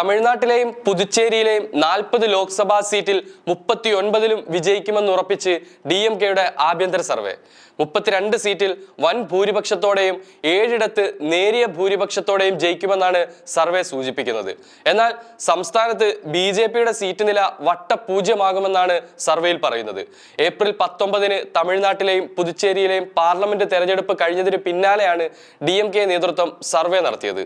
തമിഴ്നാട്ടിലെയും പുതുച്ചേരിയിലെയും നാൽപ്പത് ലോക്സഭാ സീറ്റിൽ മുപ്പത്തി ഒൻപതിലും വിജയിക്കുമെന്ന് ഉറപ്പിച്ച് ഡി എം കെയുടെ ആഭ്യന്തര സർവേ. മുപ്പത്തിരണ്ട് സീറ്റിൽ വൻ ഭൂരിപക്ഷത്തോടെയും ഏഴിടത്ത് നേരിയ ഭൂരിപക്ഷത്തോടെയും ജയിക്കുമെന്നാണ് സർവേ സൂചിപ്പിക്കുന്നത്. എന്നാൽ സംസ്ഥാനത്ത് ബി ജെ പിയുടെ സീറ്റ് നില വട്ടപൂജ്യമാകുമെന്നാണ് സർവേയിൽ പറയുന്നത്. ഏപ്രിൽ പത്തൊമ്പതിന് തമിഴ്നാട്ടിലെയും പുതുച്ചേരിയിലെയും പാർലമെന്റ് തെരഞ്ഞെടുപ്പ് കഴിഞ്ഞതിന് പിന്നാലെയാണ് ഡി എം കെ നേതൃത്വം സർവേ നടത്തിയത്.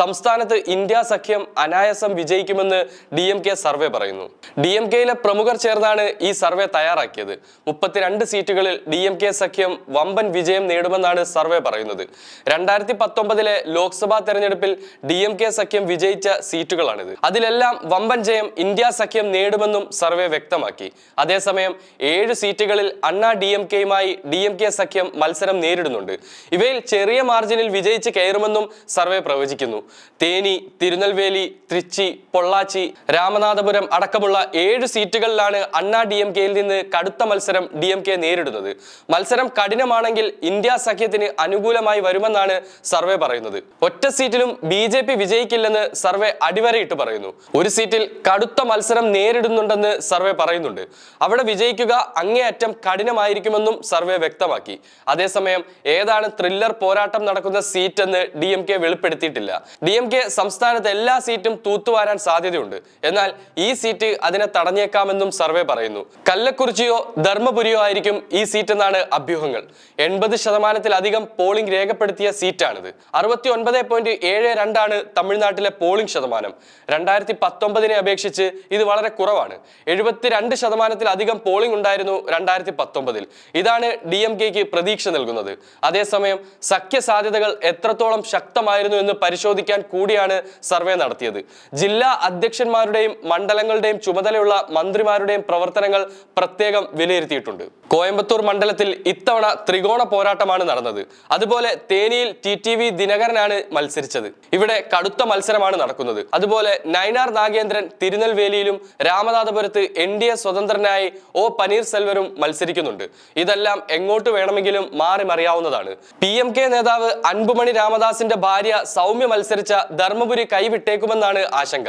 സംസ്ഥാനത്ത് ഇന്ത്യ സഖ്യം അനായാസം വിജയിക്കുമെന്ന് ഡി എം കെ സർവേ പറയുന്നു. ഡി എം കെയിലെ പ്രമുഖർ ചേർന്നാണ് ഈ സർവേ തയ്യാറാക്കിയത്. മുപ്പത്തിരണ്ട് സീറ്റുകളിൽ ഡി എം കെ സഖ്യം വമ്പൻ വിജയം നേടുമെന്നാണ് സർവേ പറയുന്നത്. രണ്ടായിരത്തി പത്തൊമ്പതിലെ ലോക്സഭാ തെരഞ്ഞെടുപ്പിൽ ഡി എം കെ സഖ്യം വിജയിച്ച സീറ്റുകളാണിത്. അതിലെല്ലാം വമ്പൻ ജയം ഇന്ത്യ സഖ്യം നേടുമെന്നും സർവേ വ്യക്തമാക്കി. അതേസമയം ഏഴ് സീറ്റുകളിൽ അണ്ണാ ഡി എം കെയുമായി ഡി എം കെ സഖ്യം മത്സരം നേരിടുന്നുണ്ട്. ഇവയിൽ ചെറിയ മാർജിനിൽ വിജയിച്ച് കയറുമെന്നും സർവേ പ്രവചിക്കുന്നു. തേനി തിരുനെൽവേലി തൃച്ചി പൊള്ളാച്ചി രാമനാഥപുരം അടക്കമുള്ള ഏഴ് സീറ്റുകളിലാണ് അണ്ണാ ഡി എം കെയിൽ നിന്ന് കടുത്ത മത്സരം ഡി എം കെ നേരിടുന്നത്. മത്സരം കഠിനമാണെങ്കിൽ ഇന്ത്യ സഖ്യത്തിന് അനുകൂലമായി വരുമെന്നാണ് സർവേ പറയുന്നത്. ഒറ്റ സീറ്റിലും ബി ജെ പി വിജയിക്കില്ലെന്ന് സർവേ അടിവരയിട്ട് പറയുന്നു. ഒരു സീറ്റിൽ കടുത്ത മത്സരം നേരിടുന്നുണ്ടെന്ന് സർവേ പറയുന്നുണ്ട്. അവിടെ വിജയിക്കുക അങ്ങേയറ്റം കഠിനമായിരിക്കുമെന്നും സർവേ വ്യക്തമാക്കി. അതേസമയം ഏതാണ് ത്രില്ലർ പോരാട്ടം നടക്കുന്ന സീറ്റ് എന്ന് ഡി എം കെ വെളിപ്പെടുത്തിയിട്ടില്ല. ഡി എം കെ സംസ്ഥാനത്ത് എല്ലാ സീറ്റും തൂത്തുവാരാൻ സാധ്യതയുണ്ട്. എന്നാൽ ഈ സീറ്റ് അതിനെ തടഞ്ഞേക്കാമെന്നും സർവേ പറയുന്നു. കല്ലക്കുറിച്ചിയോ ധർമ്മപുരിയോ ആയിരിക്കും ഈ സീറ്റ് എന്നാണ് അഭ്യൂഹങ്ങൾ. എൺപത് ശതമാനത്തിലധികം പോളിംഗ് രേഖപ്പെടുത്തിയ സീറ്റാണിത്. അറുപത്തി ഒൻപത് പോയിന്റ് ഏഴ് രണ്ടാണ് തമിഴ്നാട്ടിലെ പോളിംഗ് ശതമാനം. രണ്ടായിരത്തി പത്തൊമ്പതിനെ അപേക്ഷിച്ച് ഇത് വളരെ കുറവാണ്. എഴുപത്തിരണ്ട് ശതമാനത്തിലധികം പോളിംഗ് ഉണ്ടായിരുന്നു രണ്ടായിരത്തി പത്തൊമ്പതിൽ ഇതാണ് ഡി എം കെക്ക് പ്രതീക്ഷ നൽകുന്നത്. അതേസമയം സഖ്യ സാധ്യതകൾ എത്രത്തോളം ശക്തമായിരുന്നു എന്ന് പരിശോധിക്കാൻ കൂടിയാണ് സർവേ നടത്തിയത്. ജില്ലാ അധ്യക്ഷന്മാരുടെയും മണ്ഡലങ്ങളുടെയും ചുമതലയുള്ള മന്ത്രിമാരുടെയും പ്രവർത്തനങ്ങൾ പ്രത്യേകം വിലയിരുത്തിയിട്ടുണ്ട്. കോയമ്പത്തൂർ മണ്ഡലത്തിൽ ഇത്തവണ ത്രികോണ പോരാട്ടമാണ് നടന്നത്. അതുപോലെ തേനിയിൽ ടി ടി വി ദിനകരനാണ് മത്സരിച്ചത്. ഇവിടെ കടുത്ത മത്സരമാണ് നടക്കുന്നത്. അതുപോലെ നയനാർ നാഗേന്ദ്രൻ തിരുനെൽവേലിയിലും രാമനാഥപുരത്ത് എൻ ഡി എ സ്വതന്ത്രനായി ഒ പനീർസെൽവരും മത്സരിക്കുന്നുണ്ട്. ഇതെല്ലാം എങ്ങോട്ട് വേണമെങ്കിലും മാറി മറിയാവുന്നതാണ്. പി എം കെ നേതാവ് അൻപുമണി രാമദാസിന്റെ ഭാര്യ സൗമ്യ മത്സരിച്ച ധർമ്മപുരി കൈവിട്ടേക്കുമെന്നാണ് ആശങ്ക.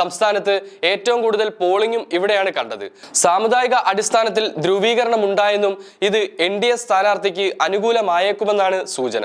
സംസ്ഥാനത്ത് ഏറ്റവും കൂടുതൽ പോളിംഗും ഇവിടെയാണ് കണ്ടത്. സാമുദായിക അടിസ്ഥാനത്തിൽ ധ്രുവീകരണം ഉണ്ടായെന്നും ഇത് എൻ ഡി എ സ്ഥാനാർത്ഥിക്ക് അനുകൂലമായേക്കുമെന്നാണ് സൂചന.